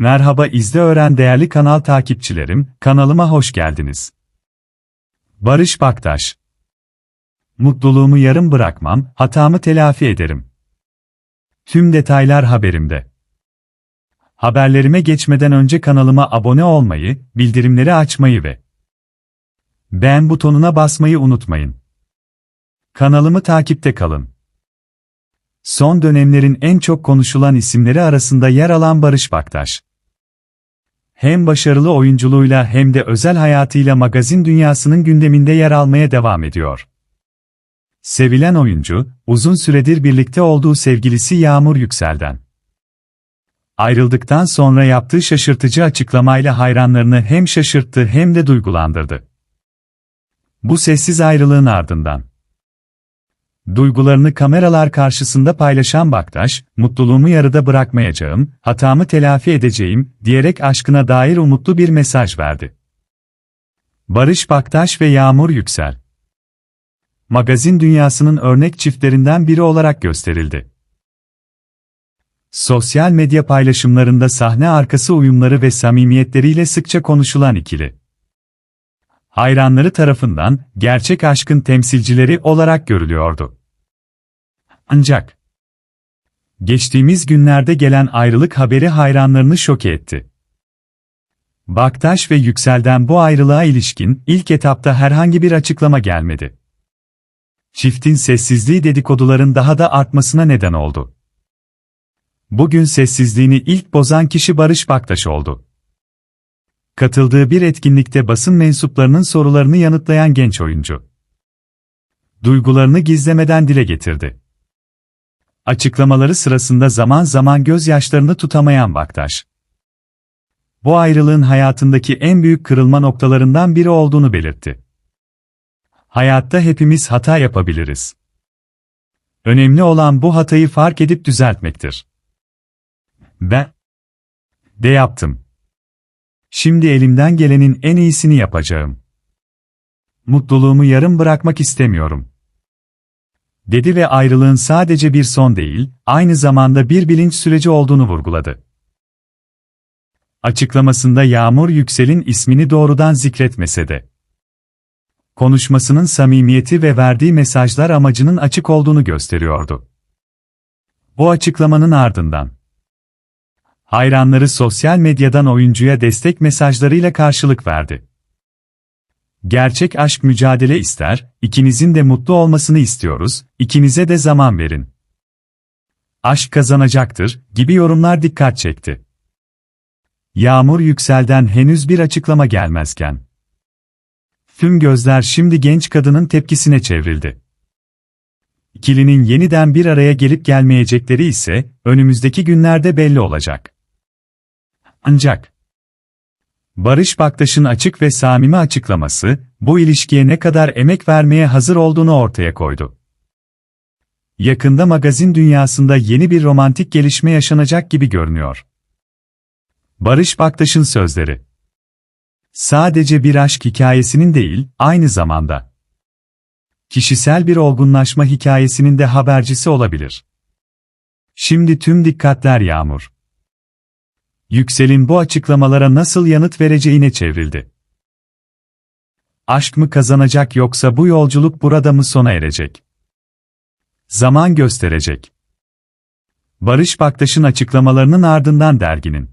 Merhaba izle öğren değerli kanal takipçilerim, kanalıma hoş geldiniz. Barış Baktaş Mutluluğumu yarım bırakmam, hatamı telafi ederim. Tüm detaylar haberimde. Haberlerime geçmeden önce kanalıma abone olmayı, bildirimleri açmayı ve beğen butonuna basmayı unutmayın. Kanalımı takipte kalın. Son dönemlerin en çok konuşulan isimleri arasında yer alan Barış Baktaş. Hem başarılı oyunculuğuyla hem de özel hayatıyla magazin dünyasının gündeminde yer almaya devam ediyor. Sevilen oyuncu, uzun süredir birlikte olduğu sevgilisi Yağmur Yüksel'den. Ayrıldıktan sonra yaptığı şaşırtıcı açıklamayla hayranlarını hem şaşırttı hem de duygulandırdı. Bu sessiz ayrılığın ardından Duygularını kameralar karşısında paylaşan Baktaş, mutluluğumu yarıda bırakmayacağım, hatamı telafi edeceğim, diyerek aşkına dair umutlu bir mesaj verdi. Barış Baktaş ve Yağmur Yüksel Magazin dünyasının örnek çiftlerinden biri olarak gösterildi. Sosyal medya paylaşımlarında sahne arkası uyumları ve samimiyetleriyle sıkça konuşulan ikili. Hayranları tarafından gerçek aşkın temsilcileri olarak görülüyordu. Ancak geçtiğimiz günlerde gelen ayrılık haberi hayranlarını şoke etti. Baktaş ve Yüksel'den bu ayrılığa ilişkin ilk etapta herhangi bir açıklama gelmedi. Çiftin sessizliği dedikoduların daha da artmasına neden oldu. Bugün sessizliğini ilk bozan kişi Barış Baktaş oldu. Katıldığı bir etkinlikte basın mensuplarının sorularını yanıtlayan genç oyuncu. Duygularını gizlemeden dile getirdi. Açıklamaları sırasında zaman zaman gözyaşlarını tutamayan Baktaş. Bu ayrılığın hayatındaki en büyük kırılma noktalarından biri olduğunu belirtti. Hayatta hepimiz hata yapabiliriz. Önemli olan bu hatayı fark edip düzeltmektir. Ben de yaptım. Şimdi elimden gelenin en iyisini yapacağım. Mutluluğumu yarım bırakmak istemiyorum dedi ve ayrılığın sadece bir son değil, aynı zamanda bir bilinç süreci olduğunu vurguladı. Açıklamasında Yağmur Yüksel'in ismini doğrudan zikretmese de, konuşmasının samimiyeti ve verdiği mesajlar amacının açık olduğunu gösteriyordu. Bu açıklamanın ardından, hayranları sosyal medyadan oyuncuya destek mesajlarıyla karşılık verdi. Gerçek aşk mücadele ister, ikinizin de mutlu olmasını istiyoruz, ikinize de zaman verin. Aşk kazanacaktır, gibi yorumlar dikkat çekti. Yağmur Yüksel'den henüz bir açıklama gelmezken. Tüm gözler şimdi genç kadının tepkisine çevrildi. İkilinin yeniden bir araya gelip gelmeyecekleri ise önümüzdeki günlerde belli olacak. Ancak Barış Baktaş'ın açık ve samimi açıklaması, bu ilişkiye ne kadar emek vermeye hazır olduğunu ortaya koydu. Yakında magazin dünyasında yeni bir romantik gelişme yaşanacak gibi görünüyor. Barış Baktaş'ın sözleri Sadece bir aşk hikayesinin değil, aynı zamanda kişisel bir olgunlaşma hikayesinin de habercisi olabilir. Şimdi tüm dikkatler Yağmur. Yüksel'in bu açıklamalara nasıl yanıt vereceğine çevrildi. Aşk mı kazanacak yoksa bu yolculuk burada mı sona erecek? Zaman gösterecek. Barış Baktaş'ın açıklamalarının ardından derginin